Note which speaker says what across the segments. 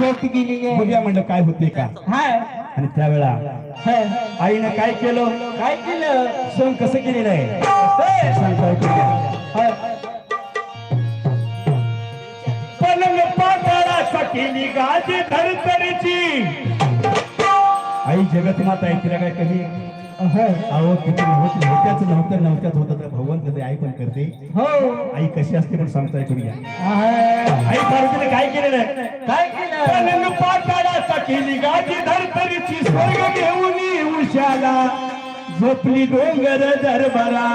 Speaker 1: झोप गेलेली आहे
Speaker 2: बघूया म्हणलं काय होते का?
Speaker 1: हाय.
Speaker 2: आणि त्यावेळा. आईनं काय केलं?
Speaker 1: काय केलं?
Speaker 2: सण कसं केलेलं आहे. पलंग पाताळाचा केली गाजी धरतरीची. आई जगत माता आहे तिला काय कधी अहो किती नव्हतं नव्हत्याच नव्हतं नव्हत्याच होतं. तर भगवान कधी आई पण करते.
Speaker 1: हो.
Speaker 2: आई कशी असते पण सांगता ऐकूया
Speaker 1: हाय.
Speaker 2: आई पार्वतीने काय केलेलं आहे?
Speaker 1: काय केलं?
Speaker 2: पाताळाचा केली गाजी धरतरीची स्वर्ग घेऊन उशाला झोपली डोंगर दरबारा.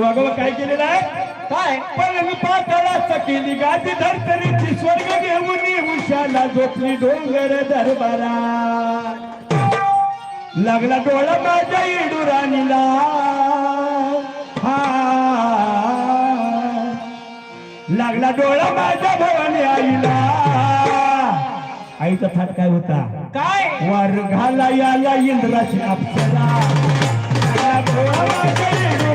Speaker 2: वाघोबा काय केलेलं आहे?
Speaker 1: काय?
Speaker 2: पण मी पाताळाचा केली गादी धरतरीची स्वर्ग घेऊन उशाला झोपली डोंगर दरबारा. लागला डोळा माझ्या इडुराणीला. हा. लागला डोळा माझ्या भवानी आईला. आईचा थाट काय होता?
Speaker 1: काय?
Speaker 2: वार घाला याला इंद्राची अप्सरा. लागला डोळा माझ्या इडुराणीला.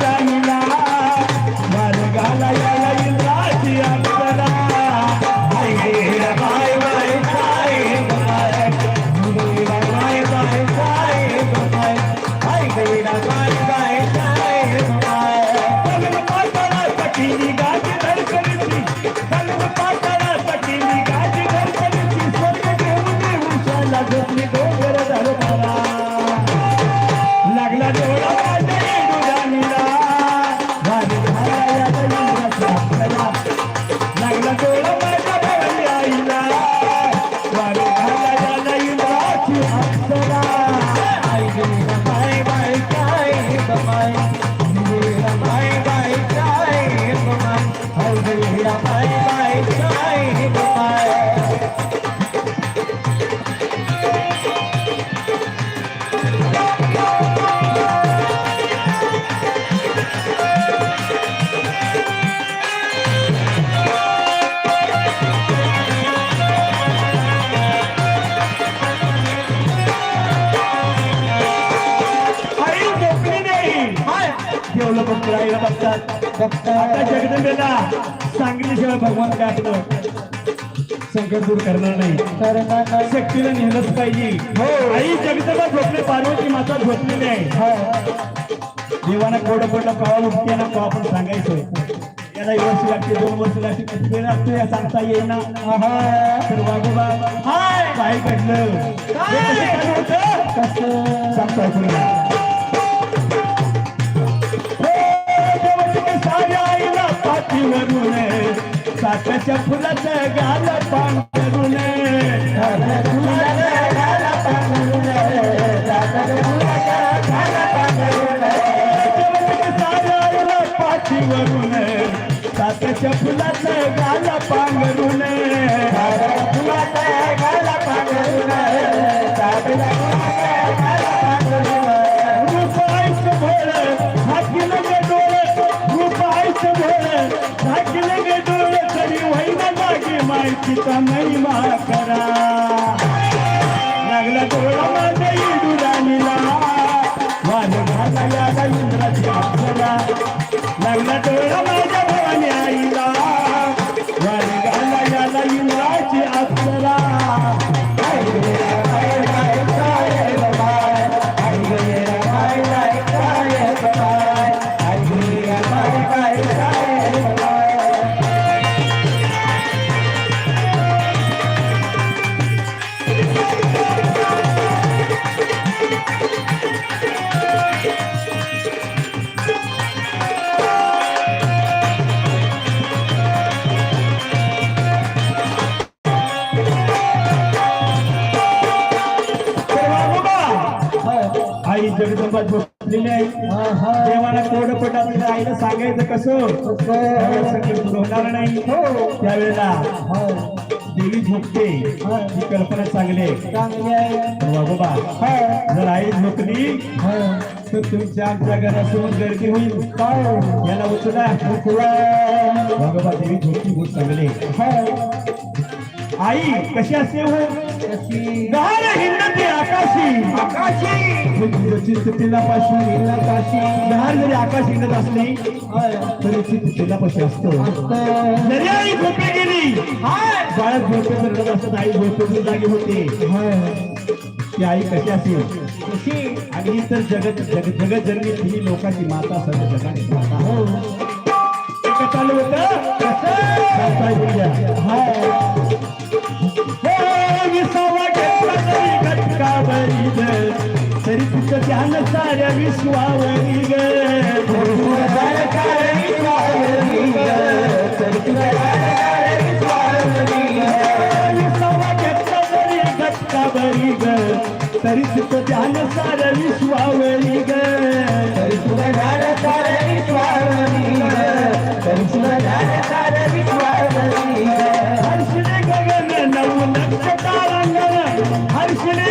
Speaker 2: बघतो आईला बघतात. आता जगदंबेला सांगितल्याशिवाय भगवान काय आपलं संकट दूर करणार नाही. शक्तीला नेलंच पाहिजे. हो. आई जगदंबा झोपले पार्वती माता झोपलेली आहे. देवाना कोड पडलं कवा उठते ना कवा आपण सांगायचं याला एक वर्ष लागते दोन वर्ष लागते किती वेळ लागतो या सांगता येईना. तर वागोबा हाय. काय घडलं? हे कसं? सांगता पाठीवरून साताच्या फुलाचं गाल पांघरून फुलाचं गाल पांघरून साताच्या पाठीवरून साताच्या फुलाचं गाल கமல आई जगदंबा झोपलेली आहे. देवाला कोड तिला आईला सांगायचं कसं? होणार नाही. त्यावेळेला देवी झोपते. ही. कल्पना चांगली आहे. वागोबा जर आई झोपली तर तुमच्या आमच्या घरासमोर गर्दी होईल. याला उचला. वागोबा देवी झोपती बहुत चांगली. आई कशी असते हो गार हिंडते आकाशी.
Speaker 1: आकाशी.
Speaker 2: चित्त तिला पाशी
Speaker 1: पाशी
Speaker 2: जहार जरी आकाश हिंडत असली तरी चित्त तिला पाशी असतो. जरी आई झोपे गेली. बाळात झोपे असतात आई झोपेची जागी होते. ती आई कशी असेल? आणि तर जगत जग जगत जननी ही लोकांची माता सर्व जगाची माता
Speaker 1: हो
Speaker 2: चालू होतं? ध्यान साऱ्या विश्वावरी ग विसावा ग तरी तुझं ध्यान विश्वावरी ग हर्षणे गगन नऊ लक्ष हर्षणे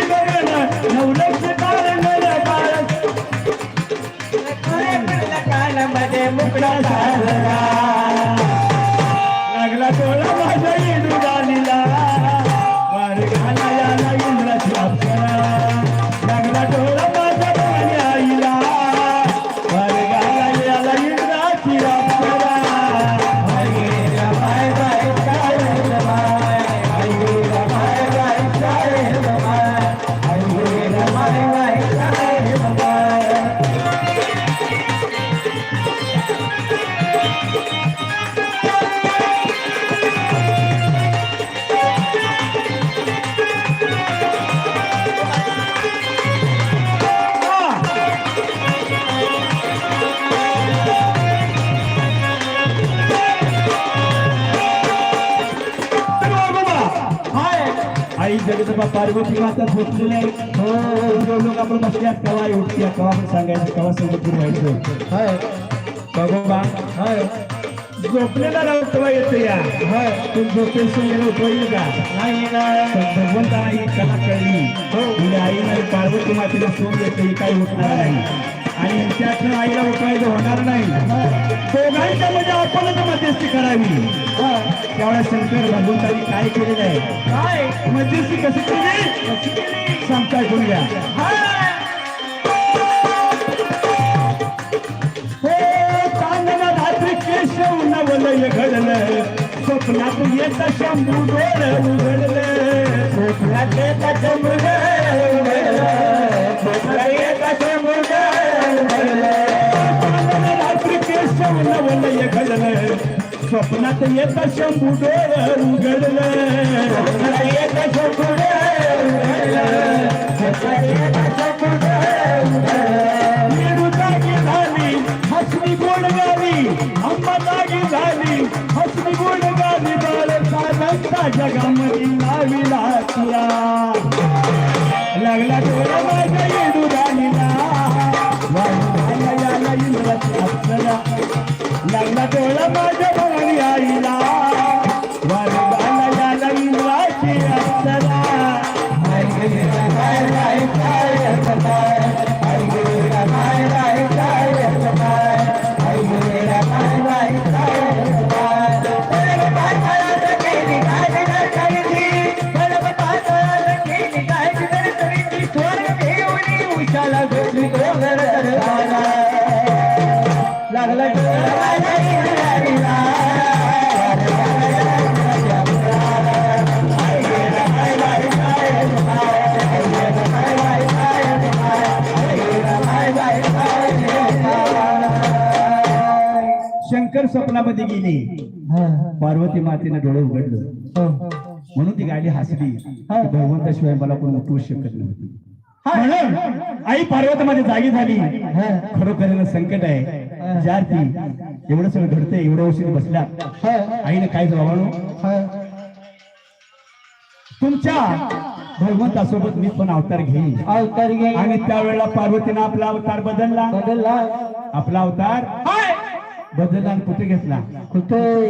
Speaker 2: जगदंबा पार्वती माता झोपलेली आहे हो लोक आपण बसल्यात कवा उठत्या कवा आपण सांगायचं कवा सोबत व्हायचं भगोबा झोपलेला राहतो येतो या? तू झोपेसून गेलो उठवायचं का?
Speaker 1: नाही ना
Speaker 2: पण भगवंताला ही कला कळली. म्हणजे आई नाही पार्वती मातेला सोन देते ही काही उठणार नाही. आणि त्यातनं आईला उठवायचं होणार नाही. दोघांच्या म्हणजे आपणच मध्यस्थी करावी. त्यावेळेस शंकर भगवंतानी काय केलेलं आहे?
Speaker 1: काय?
Speaker 2: मध्यस्थी कशी केली? सांगताय हे. केशव नवलय घडलं. स्वप्नात येत शंभू डोळ उघडलं स्वप्नात येत शंभू डोळ उघडलं नवलय स्वप्नात येत शंभू डोळ उघडलं. स्वप्नात येत शंभू डोळ उघडलं. स्वप्नात शंभू डोळ उघडलं. जागी झाली गोड गावी अंबा जागी झाली गोड गावी बाळ लागला लागला डोळा माझ्या येडू लागला स्वप्नामध्ये गेली. पार्वती मातेने डोळे उघडलं. म्हणून ती गाडी हसली. भगवंताशिवाय मला कोण उठवू शकत नव्हती. म्हणून आई पार्वतीमध्ये जागी झाली. खरोखर संकट आहे. ज्या ती. एवढं सगळं घडतंय एवढं औषध बसल्या. आईने काय जबाबानो तुमच्या भगवंतासोबत मी पण अवतार घेईन.
Speaker 1: अवतार घे
Speaker 2: आणि त्यावेळेला पार्वतीनं आपला अवतार बदलला.
Speaker 1: बदलला.
Speaker 2: आपला अवतार बदलला आणि कुठे घेतला?
Speaker 1: कुठे?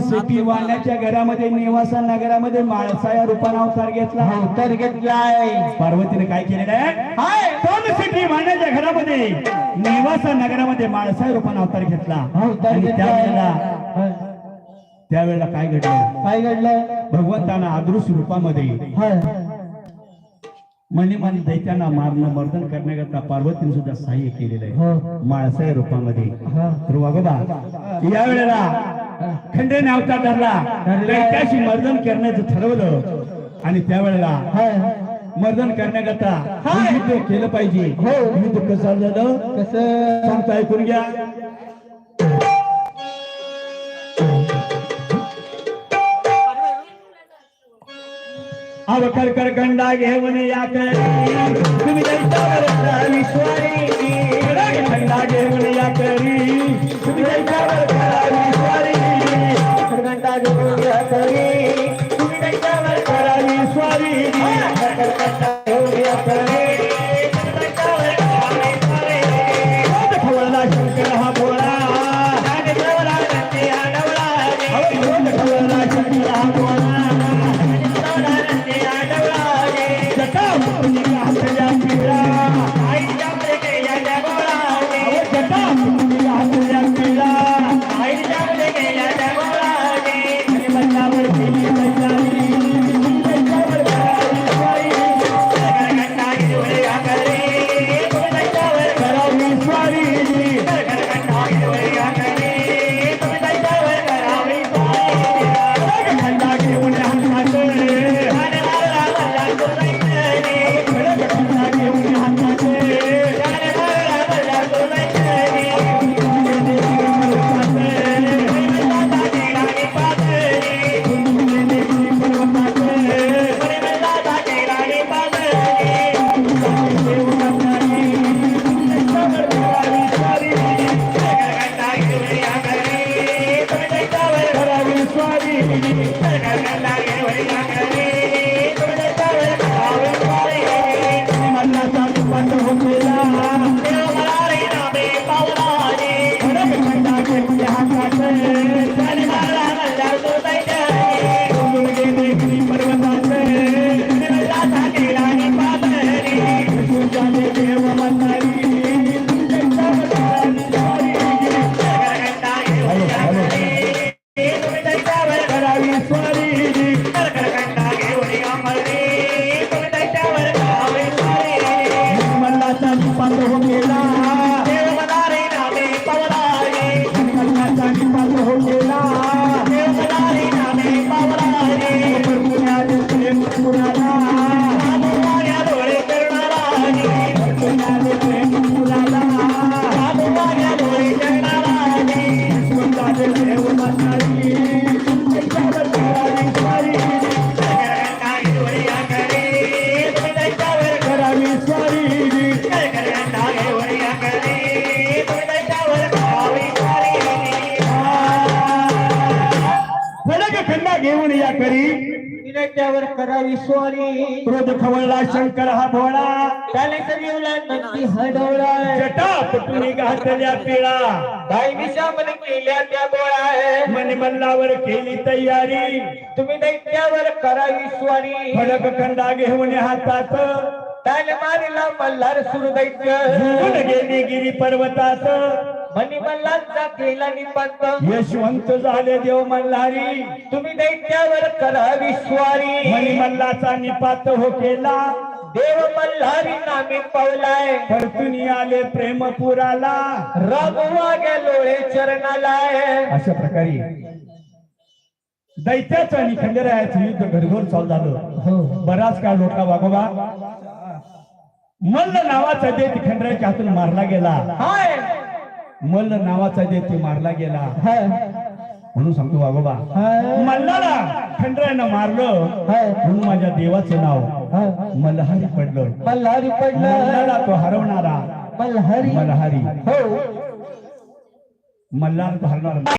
Speaker 2: सुटी वाण्याच्या घरामध्ये निवासा नगरामध्ये माळसा या रूपाने अवतार घेतला.
Speaker 1: अवतार घेतलाय.
Speaker 2: पार्वतीने काय केलेलं आहे? वाण्याच्या घरामध्ये निवासा नगरामध्ये माळसा रूपाने अवतार घेतला.
Speaker 1: अवतार
Speaker 2: त्यावेळेला काय घडलं?
Speaker 1: काय घडलं?
Speaker 2: भगवंतानं आदृश रूपामध्ये मनी मन दैत्यांना मारणं मर्दन करण्याकरता पार्वतीने सुद्धा सहाय्य केलेलं आहे. माळसाई रूपामध्ये. वागोबा या वेळेला खंडेने अवतार धरला दैत्याशी मर्दन करण्याचं ठरवलं. आणि त्यावेळेला मर्दन करण्याकरता युद्ध केलं पाहिजे.
Speaker 1: हो.
Speaker 2: युद्ध कसं झालं?
Speaker 1: कसं?
Speaker 2: सांगतो ऐकून घ्या. अवकर कर गंडा घेऊन या करी. तुम्ही त्यांच्यावर विश्वारी. गंडा घेऊन या करी. तुम्ही त्यांच्यावर
Speaker 1: त्यावर करावी स्वारी.
Speaker 2: क्रोध खवळला शंकर हा भोळा.
Speaker 1: त्याने सजीवला नक्की हडवला
Speaker 2: जटा पटुनी घातल्या पिळा.
Speaker 1: काही विषामध्ये केल्या त्या गोळ्या
Speaker 2: मनी मल्लावर केली तयारी.
Speaker 1: तुम्ही दैत्यावर करावी स्वारी.
Speaker 2: फलक खंडा घेऊन हातात.
Speaker 1: त्याने मारिला मल्हार सुरदैत्य.
Speaker 2: गेली गिरी पर्वतात.
Speaker 1: मनी मल्हारचा केला निपंत.
Speaker 2: यशवंत झाले देव मल्हारी.
Speaker 1: तुम्ही दैत्यावर करावी स्वारी
Speaker 2: मनी मल्लाचा निपात हो केला.
Speaker 1: देव मल्हारी नामी पावलाय
Speaker 2: परतुनी आले प्रेम पुराला
Speaker 1: रघुवा लोळे चरणाला
Speaker 2: अशा प्रकारे दैत्याचं आणि खंडेरायाचं युद्ध घडघोड चालू झालं. बराच काळ लोटा वागोबा मल्ल नावाचा देत खंडरायाच्या हातून मारला गेला.
Speaker 1: हाय.
Speaker 2: मल्ल नावाचा देत मारला गेला. म्हणून सांगतो
Speaker 1: हाय.
Speaker 2: मल्लाला खंडरायानं मारलं. म्हणून माझ्या देवाचं नाव मल्हारी पडलं.
Speaker 1: मल्हारी पडलं.
Speaker 2: तो हरवणारा
Speaker 1: मल्हारी
Speaker 2: मल्हारी
Speaker 1: हो.
Speaker 2: मल्हार तो हरवणारा